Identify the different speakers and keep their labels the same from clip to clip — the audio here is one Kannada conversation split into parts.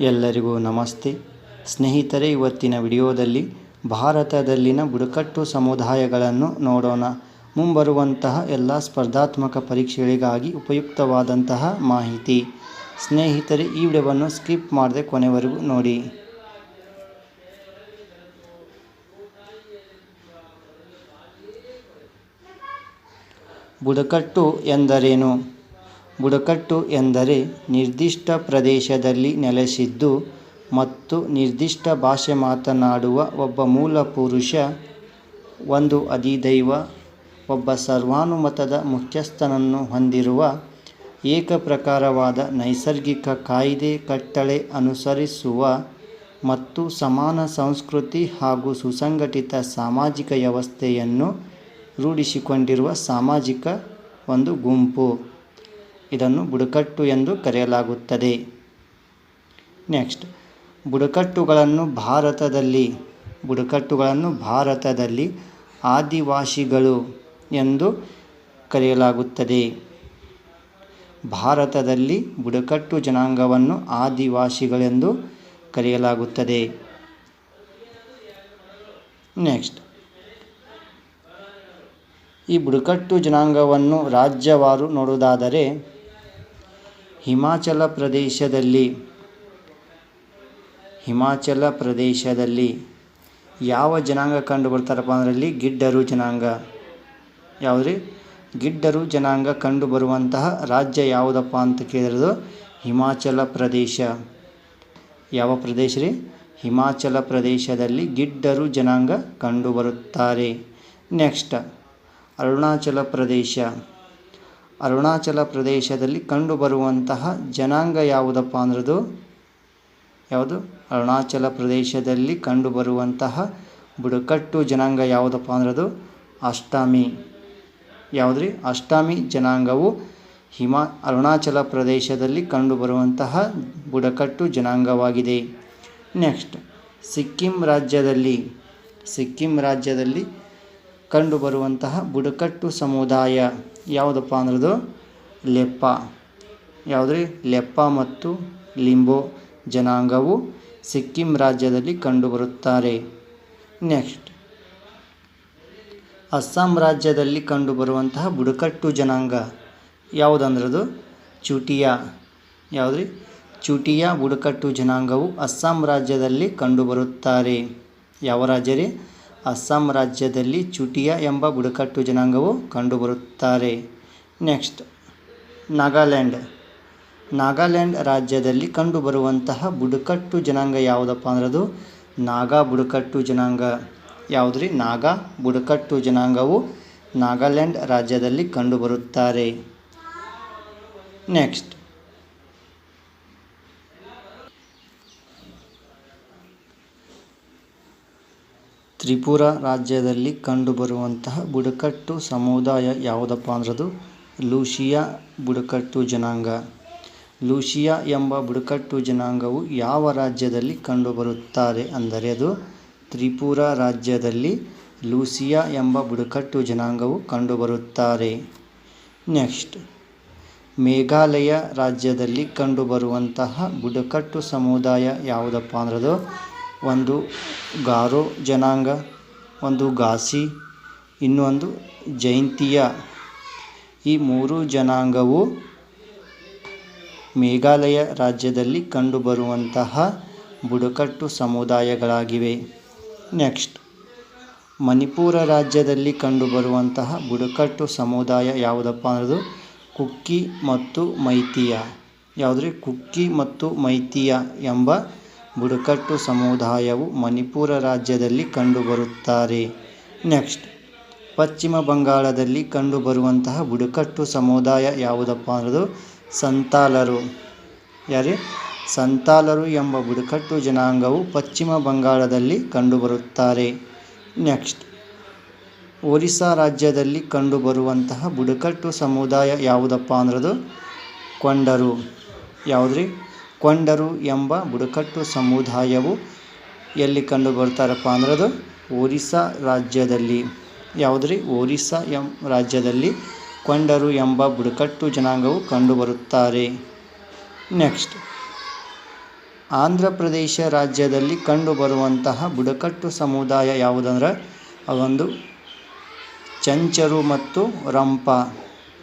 Speaker 1: ಎಲ್ಲರಿಗೂ ನಮಸ್ತೆ. ಸ್ನೇಹಿತರೆ, ಇವತ್ತಿನ ವಿಡಿಯೋದಲ್ಲಿ ಭಾರತದಲ್ಲಿನ ಬುಡಕಟ್ಟು ಸಮುದಾಯಗಳನ್ನು ನೋಡೋಣ. ಮುಂಬರುವಂತಹ ಎಲ್ಲ ಸ್ಪರ್ಧಾತ್ಮಕ ಪರೀಕ್ಷೆಗಳಿಗಾಗಿ ಉಪಯುಕ್ತವಾದಂತಹ ಮಾಹಿತಿ. ಸ್ನೇಹಿತರೆ, ಈ ವಿಡಿಯೋವನ್ನು ಸ್ಕಿಪ್ ಮಾಡದೆ ಕೊನೆವರೆಗೂ ನೋಡಿ. ಬುಡಕಟ್ಟು ಎಂದರೇನು? ಬುಡಕಟ್ಟು ಎಂದರೆ ನಿರ್ದಿಷ್ಟ ಪ್ರದೇಶದಲ್ಲಿ ನೆಲೆಸಿದ್ದು ಮತ್ತು ನಿರ್ದಿಷ್ಟ ಭಾಷೆ ಮಾತನಾಡುವ ಒಬ್ಬ ಮೂಲ ಪುರುಷ, ಒಂದು ಅಧಿದೈವ, ಒಬ್ಬ ಸರ್ವಾನುಮತದ ಮುಖ್ಯಸ್ಥನನ್ನು ಹೊಂದಿರುವ ಏಕಪ್ರಕಾರವಾದ ನೈಸರ್ಗಿಕ ಕಾಯ್ದೆ ಕಟ್ಟಳೆ ಅನುಸರಿಸುವ ಮತ್ತು ಸಮಾನ ಸಂಸ್ಕೃತಿ ಹಾಗೂ ಸುಸಂಘಟಿತ ಸಾಮಾಜಿಕ ವ್ಯವಸ್ಥೆಯನ್ನು ರೂಢಿಸಿಕೊಂಡಿರುವ ಸಾಮಾಜಿಕ ಒಂದು ಗುಂಪು. ಇದನ್ನು ಬುಡಕಟ್ಟು ಎಂದು ಕರೆಯಲಾಗುತ್ತದೆ. ನೆಕ್ಸ್ಟ್ ಬುಡಕಟ್ಟುಗಳನ್ನು ಭಾರತದಲ್ಲಿ ಬುಡಕಟ್ಟುಗಳನ್ನು ಭಾರತದಲ್ಲಿ ಆದಿವಾಸಿಗಳು ಎಂದು ಕರೆಯಲಾಗುತ್ತದೆ. ಭಾರತದಲ್ಲಿ ಬುಡಕಟ್ಟು ಜನಾಂಗವನ್ನು ಆದಿವಾಸಿಗಳೆಂದು ಕರೆಯಲಾಗುತ್ತದೆ. ನೆಕ್ಸ್ಟ್ ಈ ಬುಡಕಟ್ಟು ಜನಾಂಗವನ್ನು ರಾಜ್ಯವಾರು ನೋಡುವುದಾದರೆ ಹಿಮಾಚಲ ಪ್ರದೇಶದಲ್ಲಿ ಹಿಮಾಚಲ ಪ್ರದೇಶದಲ್ಲಿ ಯಾವ ಜನಾಂಗ ಕಂಡು ಬರ್ತಾರಪ್ಪ ಅದರಲ್ಲಿ ಗಿಡ್ಡರು ಜನಾಂಗ. ಯಾವುದ್ರಿ? ಗಿಡ್ಡರು ಜನಾಂಗ ಕಂಡು ಬರುವಂತಹ ರಾಜ್ಯ ಯಾವುದಪ್ಪ ಅಂತ ಕೇಳಿರೋದು ಹಿಮಾಚಲ ಪ್ರದೇಶ. ಯಾವ ಪ್ರದೇಶ ರೀ? ಹಿಮಾಚಲ ಪ್ರದೇಶದಲ್ಲಿ ಗಿಡ್ಡರು ಜನಾಂಗ ಕಂಡುಬರುತ್ತಾರೆ. ನೆಕ್ಸ್ಟ್ ಅರುಣಾಚಲ ಪ್ರದೇಶ. ಅರುಣಾಚಲ ಪ್ರದೇಶದಲ್ಲಿ ಕಂಡುಬರುವಂತಹ ಜನಾಂಗ ಯಾವುದಪ್ಪ ಅಂದ್ರದು? ಯಾವುದು? ಅರುಣಾಚಲ ಪ್ರದೇಶದಲ್ಲಿ ಕಂಡುಬರುವಂತಹ ಬುಡಕಟ್ಟು ಜನಾಂಗ ಯಾವುದಪ್ಪ ಅಂದ್ರದು? ಅಷ್ಟಾಮಿ. ಯಾವುದ್ರಿ? ಅಷ್ಟಾಮಿ ಜನಾಂಗವು ಹಿಮ, ಅರುಣಾಚಲ ಪ್ರದೇಶದಲ್ಲಿ ಕಂಡುಬರುವಂತಹ ಬುಡಕಟ್ಟು ಜನಾಂಗವಾಗಿದೆ. ನೆಕ್ಸ್ಟ್, ಸಿಕ್ಕಿಂ ರಾಜ್ಯದಲ್ಲಿ. ಸಿಕ್ಕಿಂ ರಾಜ್ಯದಲ್ಲಿ ಕಂಡುಬರುವಂತಹ ಬುಡಕಟ್ಟು ಸಮುದಾಯ ಯಾವುದಪ್ಪ ಅಂದ್ರದು? ಲೆಪ್ಪ. ಯಾವುದ್ರಿ? ಲೆಪ್ಪ ಮತ್ತು ಲಿಂಬೋ ಜನಾಂಗವು ಸಿಕ್ಕಿಂ ರಾಜ್ಯದಲ್ಲಿ ಕಂಡುಬರುತ್ತಾರೆ. ನೆಕ್ಸ್ಟ್. ಅಸ್ಸಾಂ ರಾಜ್ಯದಲ್ಲಿ ಕಂಡುಬರುವಂತಹ ಬುಡಕಟ್ಟು ಜನಾಂಗ ಯಾವುದಂದ್ರದು? ಚೂಟಿಯಾ. ಯಾವುದ್ರಿ? ಚೂಟಿಯಾ ಬುಡಕಟ್ಟು ಜನಾಂಗವು ಅಸ್ಸಾಂ ರಾಜ್ಯದಲ್ಲಿ ಕಂಡುಬರುತ್ತಾರೆ. ಯಾವ ರಾಜ್ಯ ರೀ? ಅಸ್ಸಾಂ ರಾಜ್ಯದಲ್ಲಿ ಚುಟಿಯಾ ಎಂಬ ಬುಡಕಟ್ಟು ಜನಾಂಗವು ಕಂಡುಬರುತ್ತಾರೆ. ನೆಕ್ಸ್ಟ್, ನಾಗಾಲ್ಯಾಂಡ್. ನಾಗಾಲ್ಯಾಂಡ್ ರಾಜ್ಯದಲ್ಲಿ ಕಂಡುಬರುವಂತಹ ಬುಡಕಟ್ಟು ಜನಾಂಗ ಯಾವುದಪ್ಪ ಅದು ನಾಗಾ ಬುಡಕಟ್ಟು ಜನಾಂಗ. ಯಾವುದ್ರಿ? ನಾಗಾ ಬುಡಕಟ್ಟು ಜನಾಂಗವು ನಾಗಾಲ್ಯಾಂಡ್ ರಾಜ್ಯದಲ್ಲಿ ಕಂಡುಬರುತ್ತಾರೆ. ನೆಕ್ಸ್ಟ್ ತ್ರಿಪುರ ರಾಜ್ಯದಲ್ಲಿ ಕಂಡುಬರುವಂತಹ ಬುಡಕಟ್ಟು ಸಮುದಾಯ ಯಾವುದಪ್ಪ ಅಂದ್ರದು? ಲೂಶಿಯಾ ಬುಡಕಟ್ಟು ಜನಾಂಗ. ಲೂಶಿಯಾ ಎಂಬ ಬುಡಕಟ್ಟು ಜನಾಂಗವು ಯಾವ ರಾಜ್ಯದಲ್ಲಿ ಕಂಡುಬರುತ್ತಾರೆ ಅಂದರೆ ಅದು ತ್ರಿಪುರ ರಾಜ್ಯದಲ್ಲಿ ಲೂಸಿಯಾ ಎಂಬ ಬುಡಕಟ್ಟು ಜನಾಂಗವು ಕಂಡುಬರುತ್ತಾರೆ. ನೆಕ್ಸ್ಟ್, ಮೇಘಾಲಯ ರಾಜ್ಯದಲ್ಲಿ ಕಂಡುಬರುವಂತಹ ಬುಡಕಟ್ಟು ಸಮುದಾಯ ಯಾವುದಪ್ಪ ಅಂದ್ರದು? ಒಂದು ಗಾರೋ ಜನಾಂಗ, ಒಂದು ಗಾಸಿ ಇನ್ನೊಂದು ಜೈಂತಿಯ. ಈ ಮೂರು ಜನಾಂಗವು ಮೇಘಾಲಯ ರಾಜ್ಯದಲ್ಲಿ ಕಂಡುಬರುವಂತಹ ಬುಡಕಟ್ಟು ಸಮುದಾಯಗಳಾಗಿವೆ. ನೆಕ್ಸ್ಟ್, ಮಣಿಪುರ ರಾಜ್ಯದಲ್ಲಿ ಕಂಡುಬರುವಂತಹ ಬುಡಕಟ್ಟು ಸಮುದಾಯ ಯಾವುದಪ್ಪ ಅನ್ನೋದು ಕುಕ್ಕಿ ಮತ್ತು ಮೈತಿಯ. ಯಾವುದ್ರಿ? ಕುಕ್ಕಿ ಮತ್ತು ಮೈತಿಯ ಎಂಬ ಬುಡಕಟ್ಟು ಸಮುದಾಯವು ಮಣಿಪುರ ರಾಜ್ಯದಲ್ಲಿ ಕಂಡುಬರುತ್ತಾರೆ. ನೆಕ್ಸ್ಟ್, ಪಶ್ಚಿಮ ಬಂಗಾಳದಲ್ಲಿ ಕಂಡುಬರುವಂತಹ ಬುಡಕಟ್ಟು ಸಮುದಾಯ ಯಾವುದಪ್ಪ ಅನ್ನೋದು ಸಂತಾಲರು. ಯಾರೇ? ಸಂತಾಲರು ಎಂಬ ಬುಡಕಟ್ಟು ಜನಾಂಗವು ಪಶ್ಚಿಮ ಬಂಗಾಳದಲ್ಲಿ ಕಂಡುಬರುತ್ತಾರೆ. ನೆಕ್ಸ್ಟ್, ಒರಿಸ್ಸಾ ರಾಜ್ಯದಲ್ಲಿ ಕಂಡುಬರುವಂತಹ ಬುಡಕಟ್ಟು ಸಮುದಾಯ ಯಾವುದಪ್ಪ ಅನ್ನೋದು ಕೊಂಡರು. ಯಾವುದ್ರಿ? ಕೊಂಡರು ಎಂಬ ಬುಡಕಟ್ಟು ಸಮುದಾಯವು ಎಲ್ಲಿ ಕಂಡು ಬರ್ತಾರಪ್ಪ ಅದು ಒರಿಸ್ಸಾ ರಾಜ್ಯದಲ್ಲಿ. ಯಾವುದ್ರಿ? ಒರಿಸ್ಸಾ ಎಂ ರಾಜ್ಯದಲ್ಲಿ ಕೊಂಡರು ಎಂಬ ಬುಡಕಟ್ಟು ಜನಾಂಗವು ಕಂಡುಬರುತ್ತಾರೆ ನೆಕ್ಸ್ಟ್. ಆಂಧ್ರ ಪ್ರದೇಶ ರಾಜ್ಯದಲ್ಲಿ ಕಂಡುಬರುವಂತಹ ಬುಡಕಟ್ಟು ಸಮುದಾಯ ಯಾವುದಂದ್ರೆ? ಅದೊಂದು ಚಂಚರು ಮತ್ತು ರಂಪ.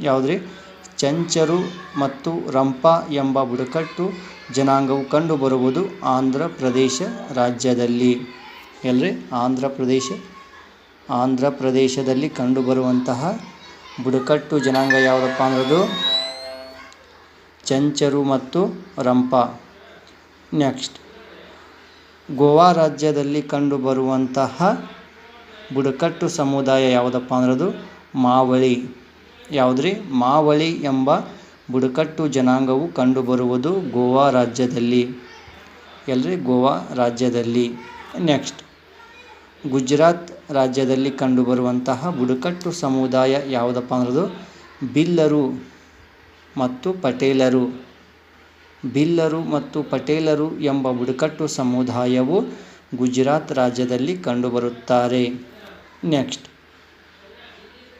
Speaker 1: ಯಾವುದ್ರಿ? ಚಂಚರು ಮತ್ತು ರಂಪ ಎಂಬ ಬುಡಕಟ್ಟು ಜನಾಂಗವು ಕಂಡುಬರುವುದು ಆಂಧ್ರ ಪ್ರದೇಶ ರಾಜ್ಯದಲ್ಲಿ. ಎಲ್ರಿ? ಆಂಧ್ರ ಪ್ರದೇಶ. ಆಂಧ್ರ ಪ್ರದೇಶದಲ್ಲಿ ಕಂಡುಬರುವಂತಹ ಬುಡಕಟ್ಟು ಜನಾಂಗ ಯಾವುದಪ್ಪ ಅಂದ್ರದು? ಚಂಚರು ಮತ್ತು ರಂಪ. ನೆಕ್ಸ್ಟ್. ಗೋವಾ ರಾಜ್ಯದಲ್ಲಿ ಕಂಡುಬರುವಂತಹ ಬುಡಕಟ್ಟು ಸಮುದಾಯ ಯಾವುದಪ್ಪ ಅಂದ್ರದು? ಮಾವಳಿ. ಯಾವುದ್ರಿ? ಮಾವಳಿ ಎಂಬ ಬುಡಕಟ್ಟು ಜನಾಂಗವು ಕಂಡುಬರುವುದು ಗೋವಾ ರಾಜ್ಯದಲ್ಲಿ. ಎಲ್ಲರಿ ಗೋವಾ ರಾಜ್ಯದಲ್ಲಿ. ನೆಕ್ಸ್ಟ್. ಗುಜರಾತ್ ರಾಜ್ಯದಲ್ಲಿ ಕಂಡುಬರುವಂತಹ ಬುಡಕಟ್ಟು ಸಮುದಾಯ ಯಾವುದಪ್ಪ ಅಂದ್ರದು? ಬಿಲ್ಲರು ಮತ್ತು ಪಟೇಲರು. ಬಿಲ್ಲರು ಮತ್ತು ಪಟೇಲರು ಎಂಬ ಬುಡಕಟ್ಟು ಸಮುದಾಯವು ಗುಜರಾತ್ ರಾಜ್ಯದಲ್ಲಿ ಕಂಡುಬರುತ್ತಾರೆ. ನೆಕ್ಸ್ಟ್.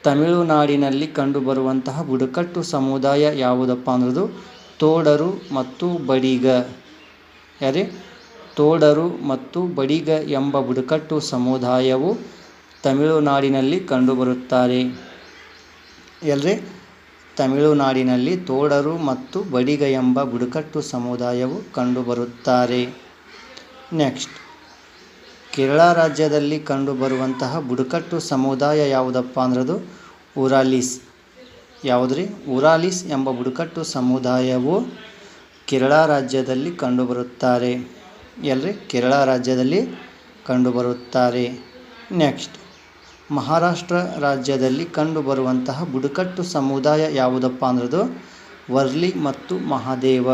Speaker 1: ತಮಿಳುನಾಡಿನಲ್ಲಿ ಕಂಡುಬರುವಂತಹ ಬುಡಕಟ್ಟು ಸಮುದಾಯ ಯಾವುದಪ್ಪ ಅಂದ್ರದು? ತೋಡರು ಮತ್ತು ಬಡಿಗ. ಯಾರೇ? ತೋಡರು ಮತ್ತು ಬಡಿಗ ಎಂಬ ಬುಡಕಟ್ಟು ಸಮುದಾಯವು ತಮಿಳುನಾಡಿನಲ್ಲಿ ಕಂಡುಬರುತ್ತಾರೆ. ಎಲ್ರಿ? ತಮಿಳುನಾಡಿನಲ್ಲಿ ತೋಡರು ಮತ್ತು ಬಡಿಗ ಎಂಬ ಬುಡಕಟ್ಟು ಸಮುದಾಯವು ಕಂಡುಬರುತ್ತಾರೆ. ನೆಕ್ಸ್ಟ್. ಕೇರಳ ರಾಜ್ಯದಲ್ಲಿ ಕಂಡುಬರುವಂತಹ ಬುಡಕಟ್ಟು ಸಮುದಾಯ ಯಾವುದಪ್ಪ ಅಂದ್ರದು? ಉರಾಲೀಸ್ ಯಾವುದ್ರಿ? ಉರಾಲೀಸ್ ಎಂಬ ಬುಡಕಟ್ಟು ಸಮುದಾಯವು ಕೇರಳ ರಾಜ್ಯದಲ್ಲಿ ಕಂಡುಬರುತ್ತಾರೆ. ಎಲ್ರಿ? ಕೇರಳ ರಾಜ್ಯದಲ್ಲಿ ಕಂಡುಬರುತ್ತಾರೆ. ನೆಕ್ಸ್ಟ್. ಮಹಾರಾಷ್ಟ್ರ ರಾಜ್ಯದಲ್ಲಿ ಕಂಡುಬರುವಂತಹ ಬುಡಕಟ್ಟು ಸಮುದಾಯ ಯಾವುದಪ್ಪ ಅಂದ್ರದು? ವರ್ಲಿ ಮತ್ತು ಮಹಾದೇವ.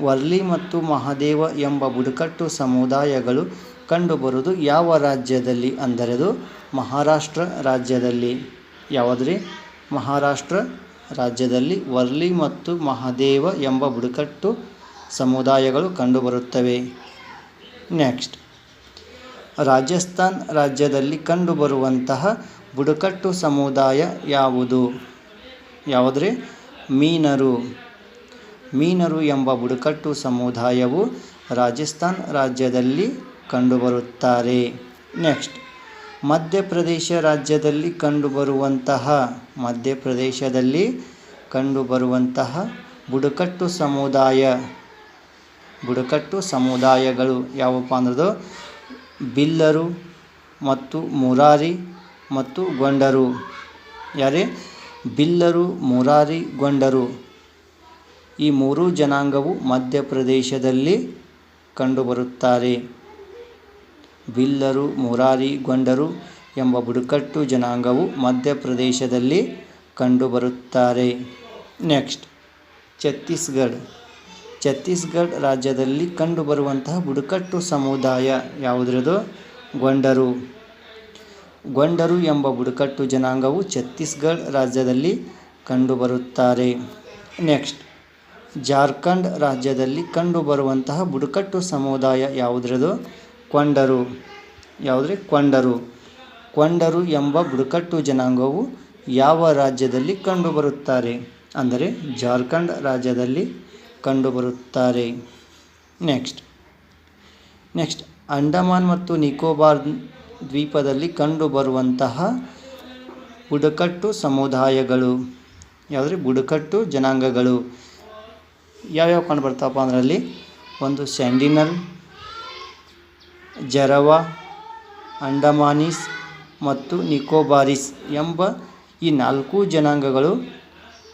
Speaker 1: ವರ್ಲಿ ಮತ್ತು ಮಹಾದೇವ ಎಂಬ ಬುಡಕಟ್ಟು ಸಮುದಾಯಗಳು ಕಂಡುಬರುವುದು ಯಾವ ರಾಜ್ಯದಲ್ಲಿ ಅಂದರೆ ಅದು ಮಹಾರಾಷ್ಟ್ರ ರಾಜ್ಯದಲ್ಲಿ. ಯಾವುದ್ರಿ ಮಹಾರಾಷ್ಟ್ರ ರಾಜ್ಯದಲ್ಲಿ ವರ್ಲಿ ಮತ್ತು ಮಹಾದೇವ ಎಂಬ ಬುಡಕಟ್ಟು ಸಮುದಾಯಗಳು ಕಂಡುಬರುತ್ತವೆ. ನೆಕ್ಸ್ಟ್. ರಾಜಸ್ಥಾನ್ ರಾಜ್ಯದಲ್ಲಿ ಕಂಡುಬರುವಂತಹ ಬುಡಕಟ್ಟು ಸಮುದಾಯ ಯಾವುದು? ಯಾವುದ್ರಿ ಮೀನರು. ಮೀನರು ಎಂಬ ಬುಡಕಟ್ಟು ಸಮುದಾಯವು ರಾಜಸ್ಥಾನ್ ರಾಜ್ಯದಲ್ಲಿ ಕಂಡುಬರುತ್ತಾರೆ. ನೆಕ್ಸ್ಟ್. ಮಧ್ಯಪ್ರದೇಶ ರಾಜ್ಯದಲ್ಲಿ ಕಂಡುಬರುವಂತಹ, ಮಧ್ಯಪ್ರದೇಶದಲ್ಲಿ ಕಂಡುಬರುವಂತಹ ಬುಡಕಟ್ಟು ಸಮುದಾಯ, ಬುಡಕಟ್ಟು ಸಮುದಾಯಗಳು ಯಾವಪ್ಪ ಅಂದ್ರದು? ಬಿಲ್ಲರು ಮತ್ತು ಮುರಾರಿ ಮತ್ತು ಗೊಂಡರು. ಯಾರೇ? ಬಿಲ್ಲರು, ಮುರಾರಿ, ಗೊಂಡರು. ಈ ಮೂರು ಜನಾಂಗವು ಮಧ್ಯಪ್ರದೇಶದಲ್ಲಿ ಕಂಡುಬರುತ್ತಾರೆ. ಬಿಲ್ಲರು ಮುರಾರಿ, ಗೊಂಡರು ಎಂಬ ಬುಡಕಟ್ಟು ಜನಾಂಗವು ಮಧ್ಯಪ್ರದೇಶದಲ್ಲಿ ಕಂಡುಬರುತ್ತಾರೆ. ನೆಕ್ಸ್ಟ್, ಛತ್ತೀಸ್ಗಢ. ಛತ್ತೀಸ್ಗಢ ರಾಜ್ಯದಲ್ಲಿ ಕಂಡುಬರುವಂತಹ ಬುಡಕಟ್ಟು ಸಮುದಾಯ ಯಾವುದ್ರದು? ಗೊಂಡರು. ಗೊಂಡರು ಎಂಬ ಬುಡಕಟ್ಟು ಜನಾಂಗವು ಛತ್ತೀಸ್ಗಢ ರಾಜ್ಯದಲ್ಲಿ ಕಂಡುಬರುತ್ತಾರೆ. ನೆಕ್ಸ್ಟ್ ಜಾರ್ಖಂಡ್ ರಾಜ್ಯದಲ್ಲಿ ಕಂಡುಬರುವಂತಹ ಬುಡಕಟ್ಟು ಸಮುದಾಯ ಯಾವುದ್ರದು? ಕೊಂಡರು ಯಾವುದ್ರಿ? ಕೊಂಡರು ಕೊಂಡರು ಎಂಬ ಬುಡಕಟ್ಟು ಜನಾಂಗವು ಯಾವ ರಾಜ್ಯದಲ್ಲಿ ಕಂಡುಬರುತ್ತಾರೆ? ಅಂದರೆ ಜಾರ್ಖಂಡ್ ರಾಜ್ಯದಲ್ಲಿ ಕಂಡುಬರುತ್ತಾರೆ. ನೆಕ್ಸ್ಟ್. ನೆಕ್ಸ್ಟ್. ಅಂಡಮಾನ್ ಮತ್ತು ನಿಕೋಬಾರ್ ದ್ವೀಪದಲ್ಲಿ ಕಂಡುಬರುವಂತಹ ಬುಡಕಟ್ಟು ಸಮುದಾಯಗಳು. ಯಾವುದ್ರಿ? ಬುಡಕಟ್ಟು ಜನಾಂಗಗಳು. ಯಾವ್ಯಾವ ಕಂಡು ಬರ್ತಾವಪ್ಪ ಅದರಲ್ಲಿ? ಒಂದು ಸ್ಯಾಂಡಿನಲ್ ಜರವಾ, ಅಂಡಮಾನೀಸ್ ಮತ್ತು ನಿಕೋಬಾರಿಸ್ ಎಂಬ ಈ ನಾಲ್ಕು ಜನಾಂಗಗಳು,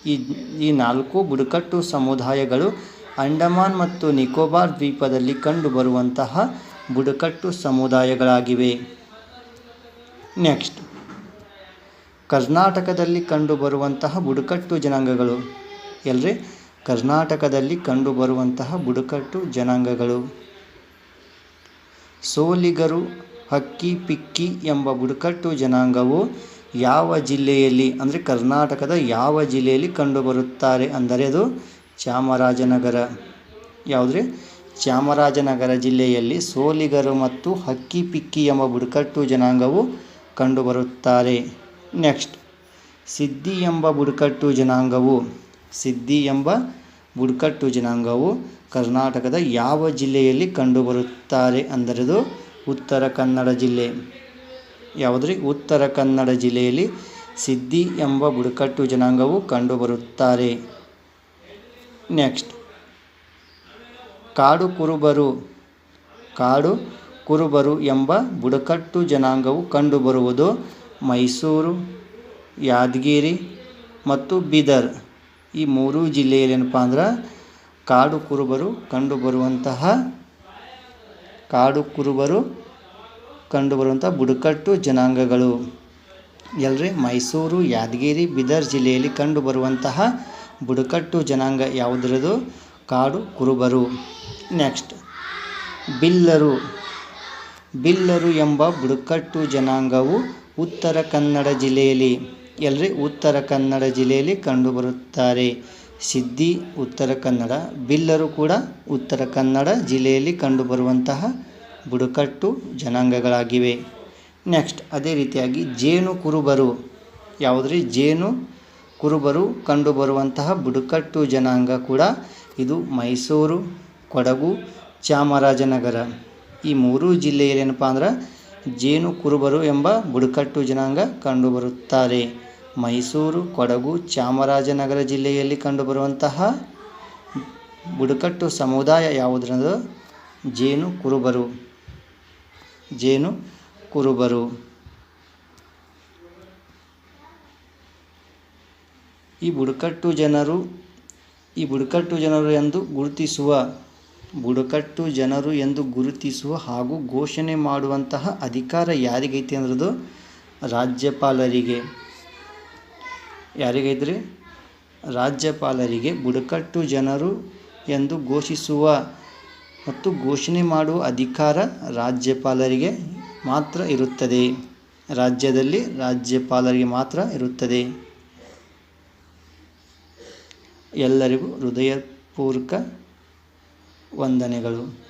Speaker 1: ಈ ಈ ನಾಲ್ಕು ಬುಡಕಟ್ಟು ಸಮುದಾಯಗಳು ಅಂಡಮಾನ್ ಮತ್ತು ನಿಕೋಬಾರ್ ದ್ವೀಪದಲ್ಲಿ ಕಂಡುಬರುವಂತಹ ಬುಡಕಟ್ಟು ಸಮುದಾಯಗಳಾಗಿವೆ. ನೆಕ್ಸ್ಟ್. ಕರ್ನಾಟಕದಲ್ಲಿ ಕಂಡುಬರುವಂತಹ ಬುಡಕಟ್ಟು ಜನಾಂಗಗಳು. ಎಲ್ರಿ? ಕರ್ನಾಟಕದಲ್ಲಿ ಕಂಡುಬರುವಂತಹ ಬುಡಕಟ್ಟು ಜನಾಂಗಗಳು. ಸೋಲಿಗರು, ಹಕ್ಕಿ, ಪಿಕ್ಕಿ ಎಂಬ ಬುಡಕಟ್ಟು ಜನಾಂಗವು ಯಾವ ಜಿಲ್ಲೆಯಲ್ಲಿ, ಅಂದರೆ ಕರ್ನಾಟಕದ ಯಾವ ಜಿಲ್ಲೆಯಲ್ಲಿ ಕಂಡುಬರುತ್ತಾರೆ ಅಂದರೆ ಅದು ಚಾಮರಾಜನಗರ. ಯಾವುದ್ರಿ? ಚಾಮರಾಜನಗರ ಜಿಲ್ಲೆಯಲ್ಲಿ ಸೋಲಿಗರು ಮತ್ತು ಹಕ್ಕಿ, ಪಿಕ್ಕಿ ಎಂಬ ಬುಡಕಟ್ಟು ಜನಾಂಗವು ಕಂಡುಬರುತ್ತಾರೆ. ನೆಕ್ಸ್ಟ್ ಸಿದ್ದಿ ಎಂಬ ಬುಡಕಟ್ಟು ಜನಾಂಗವು ಸಿದ್ದಿ ಎಂಬ ಬುಡಕಟ್ಟು ಜನಾಂಗವು ಕರ್ನಾಟಕದ ಯಾವ ಜಿಲ್ಲೆಯಲ್ಲಿ ಕಂಡುಬರುತ್ತಾರೆ ಅಂದರೆದು ಉತ್ತರ ಕನ್ನಡ ಜಿಲ್ಲೆ. ಯಾವುದ್ರಿ? ಉತ್ತರ ಕನ್ನಡ ಜಿಲ್ಲೆಯಲ್ಲಿ ಸಿದ್ಧಿ ಎಂಬ ಬುಡಕಟ್ಟು ಜನಾಂಗವು ಕಂಡುಬರುತ್ತಾರೆ. ನೆಕ್ಸ್ಟ್. ಕಾಡು ಕುರುಬರು. ಕಾಡು ಕುರುಬರು ಎಂಬ ಬುಡಕಟ್ಟು ಜನಾಂಗವು ಕಂಡುಬರುವುದು ಮೈಸೂರು, ಯಾದಗಿರಿ ಮತ್ತು ಬೀದರ್. ಈ ಮೂರು ಜಿಲ್ಲೆಯಲ್ಲಿ ಏನಪ್ಪ ಅಂದ್ರೆ ಕಾಡು ಕುರುಬರು ಕಂಡುಬರುವಂತಹ ಕಾಡು ಕುರುಬರು ಕಂಡುಬರುವಂಥ ಬುಡಕಟ್ಟು ಜನಾಂಗಗಳು. ಎಲ್ರಿ? ಮೈಸೂರು, ಯಾದಗಿರಿ, ಬೀದರ್ ಜಿಲ್ಲೆಯಲ್ಲಿ ಕಂಡುಬರುವಂತಹ ಬುಡಕಟ್ಟು ಜನಾಂಗ ಯಾವುದರದು? ಕಾಡು ಕುರುಬರು. ನೆಕ್ಸ್ಟ್, ಬಿಲ್ಲರು. ಬಿಲ್ಲರು ಎಂಬ ಬುಡಕಟ್ಟು ಜನಾಂಗವು ಉತ್ತರ ಕನ್ನಡ ಜಿಲ್ಲೆಯಲ್ಲಿ ಎಲ್ರಿ ಉತ್ತರ ಕನ್ನಡ ಜಿಲ್ಲೆಯಲ್ಲಿ ಕಂಡುಬರುತ್ತಾರೆ. ಸಿದ್ದಿ ಉತ್ತರ ಕನ್ನಡ. ಬಿಲ್ಲರು ಕೂಡ ಉತ್ತರ ಕನ್ನಡ ಜಿಲ್ಲೆಯಲ್ಲಿ ಕಂಡುಬರುವಂತಹ ಬುಡಕಟ್ಟು ಜನಾಂಗಗಳಾಗಿವೆ. ನೆಕ್ಸ್ಟ್, ಅದೇ ರೀತಿಯಾಗಿ ಜೇನು ಕುರುಬರು. ಯಾವುದ್ರಿ? ಜೇನು ಕುರುಬರು ಕಂಡುಬರುವಂತಹ ಬುಡಕಟ್ಟು ಜನಾಂಗ ಕೂಡ ಇದು ಮೈಸೂರು, ಕೊಡಗು, ಚಾಮರಾಜನಗರ. ಈ ಮೂರು ಜಿಲ್ಲೆಯಲ್ಲಿ ಏನಪ್ಪ ಅಂದ್ರೆ ಜೇನು ಕುರುಬರು ಎಂಬ ಬುಡಕಟ್ಟು ಜನಾಂಗ ಕಂಡುಬರುತ್ತಾರೆ. ಮೈಸೂರು, ಕೊಡಗು, ಚಾಮರಾಜನಗರ ಜಿಲ್ಲೆಯಲ್ಲಿ ಕಂಡುಬರುವಂತಹ ಬುಡಕಟ್ಟು ಸಮುದಾಯ ಯಾವುದರಂದ್ರೆ ಜೇನು ಕುರುಬರು. ಜೇನು ಕುರುಬರು. ಈ ಬುಡಕಟ್ಟು ಜನರು, ಈ ಬುಡಕಟ್ಟು ಜನರು ಎಂದು ಗುರುತಿಸುವ, ಬುಡಕಟ್ಟು ಜನರು ಎಂದು ಗುರುತಿಸುವ ಹಾಗೂ ಘೋಷಣೆ ಮಾಡುವಂತಹ ಅಧಿಕಾರ ಯಾರಿಗೈತಿ ಅಂದ್ರದು? ರಾಜ್ಯಪಾಲರಿಗೆ. ಯಾರಿಗೈತ್ರಿ ರಾಜ್ಯಪಾಲರಿಗೆ ಬುಡಕಟ್ಟು ಜನರು ಎಂದು ಘೋಷಿಸುವ ಮತ್ತು ಘೋಷಣೆ ಮಾಡುವ ಅಧಿಕಾರ ರಾಜ್ಯಪಾಲರಿಗೆ ಮಾತ್ರ ಇರುತ್ತದೆ. ರಾಜ್ಯದಲ್ಲಿ ರಾಜ್ಯಪಾಲರಿಗೆ ಮಾತ್ರ ಇರುತ್ತದೆ. ಎಲ್ಲರಿಗೂ ಹೃದಯಪೂರ್ವಕ ವಂದನೆಗಳು.